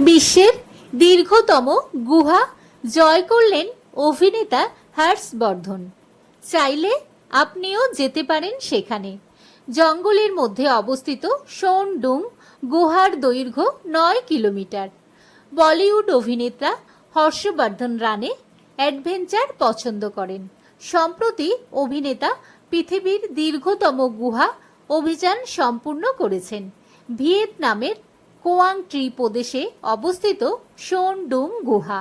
বিশ্বের দীর্ঘতম গুহা জয় করলেন অভিনেতা হর্ষবর্ধন। চাইলে আপনিও যেতে পারেন সেখানে। জঙ্গলের মধ্যে অবস্থিত সোনডুং গুহার দৈর্ঘ্য নয় কিলোমিটার। বলিউড অভিনেতা হর্ষবর্ধন রানে অ্যাডভেঞ্চার পছন্দ করেন। সম্প্রতি অভিনেতা পৃথিবীর দীর্ঘতম গুহা অভিযান সম্পূর্ণ করেছেন। ভিয়েতনামের কোয়াং ট্রি প্রদেশে অবস্থিত সোনডুং গুহা।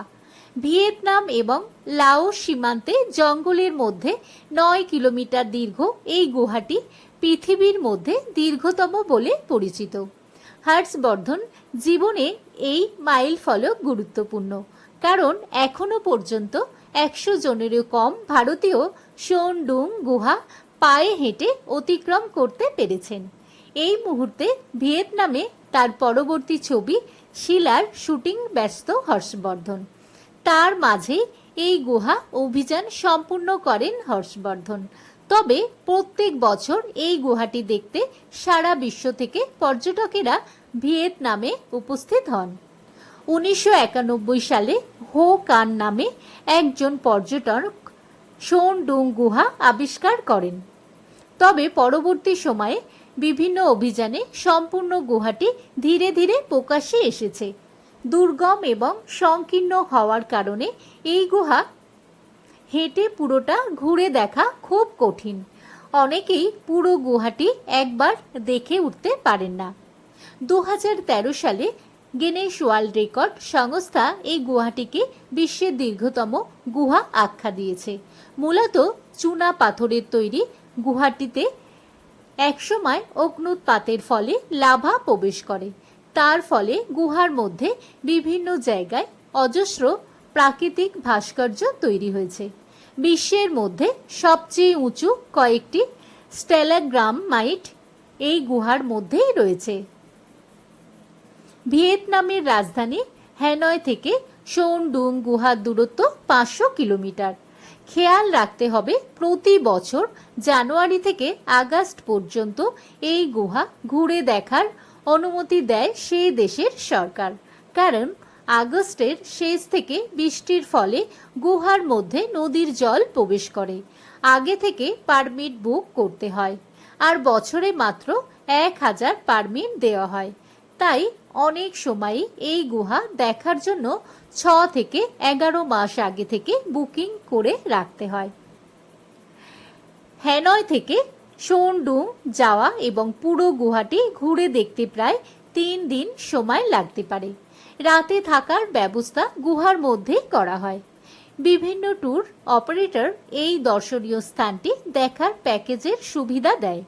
ভিয়েতনাম এবং লাওস সীমান্তে জঙ্গলের মধ্যে নয় কিলোমিটার দীর্ঘ এই গুহাটি পৃথিবীর মধ্যে দীর্ঘতম বলে পরিচিত। হর্ষবর্ধন, জীবনে এই মাইল ফলক গুরুত্বপূর্ণ, কারণ এখনও পর্যন্ত একশো জনেরও কম ভারতীয় সোনডুং গুহা পায়ে হেঁটে অতিক্রম করতে পেরেছেন। এই মুহূর্তে ভিয়েতনামে তার পরবর্তী ছবি শিলার শুটিং ব্যস্ত হর্ষবর্ধন। তার মাঝে এই গুহা অভিযান সম্পূর্ণ করেন হর্ষবর্ধন। তবে প্রত্যেক বছর এই গুহাটি দেখতে সারা বিশ্ব থেকে পর্যটকেরা ভিয়েতনামে উপস্থিত হন। উনিশশো একানব্বই সালে হো কান নামে একজন পর্যটক সোনডুং গুহা আবিষ্কার করেন। তবে পরবর্তী সময়ে বিভিন্ন অভিযানে সম্পূর্ণ গুহাটি ধীরে ধীরে প্রকাশ্যে এসেছে। দুর্গম এবং সংকীর্ণ হওয়ার কারণে এই গুহা হেঁটে পুরোটা ঘুরে দেখা খুব কঠিন। অনেকেই পুরো গুহাটি একবার দেখে উঠতে পারেন না। দু হাজার তেরো সালে গিনেস ওয়ার্ল্ড রেকর্ড সংস্থা এই গুহাটিকে বিশ্বের দীর্ঘতম গুহা আখ্যা দিয়েছে। মূলত চুনা পাথরের তৈরি গুহাটিতে একসময় অগ্নুৎপাতের ফলে লাভা প্রবেশ করে। তার ফলে গুহার মধ্যে বিভিন্ন জায়গায় অজস্র প্রাকৃতিক ভাস্কর্য তৈরি হয়েছে। বিশ্বের মধ্যে সবচেয়ে উঁচু কয়েকটি স্টেলাগ্রাম মাইট এই গুহার মধ্যেই রয়েছে। ভিয়েতনামের রাজধানী হ্যানয় থেকে সোনডুং গুহার দূরত্ব পাঁচশো কিলোমিটার। খেয়াল রাখতে হবে প্রতি বছর জানুয়ারি থেকে আগস্ট পর্যন্ত এই গুহা ঘুরে দেখার অনুমতি দেয় সেই দেশের সরকার। কারণ আগস্টের শেষ থেকে বৃষ্টির ফলে গুহার মধ্যে নদীর জল প্রবেশ করে। আগে থেকে পারমিট বুক করতে হয়। আর বছরে মাত্র এক হাজার পারমিট দেওয়া হয়। তাই অনেক সময়ই এই গুহা দেখার জন্য ছ থেকে এগারো মাস আগে থেকে বুকিং করে রাখতে হয়। হ্যানয় থেকে সোনডুং যাওয়া এবং পুরো গুহাটি ঘুরে দেখতে প্রায় তিন দিন সময় লাগতে পারে। রাতে থাকার ব্যবস্থা গুহার মধ্যেই করা হয়। বিভিন্ন ট্যুর অপারেটর এই দর্শনীয় স্থানটি দেখার প্যাকেজের সুবিধা দেয়।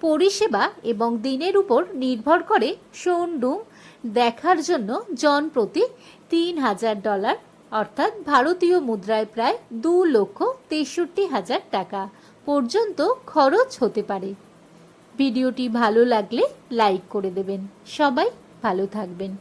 পরিষেবা এবং দিনের উপর নির্ভর করে সোনডুং দেখার জন্য জন প্রতি তিন হাজার ডলার, অর্থাৎ ভারতীয় মুদ্রায় প্রায় দু লক্ষ তেষট্টি হাজার টাকা পর্যন্ত খরচ হতে পারে। ভিডিওটি ভালো লাগলে লাইক করে দেবেন। সবাই ভালো থাকবেন।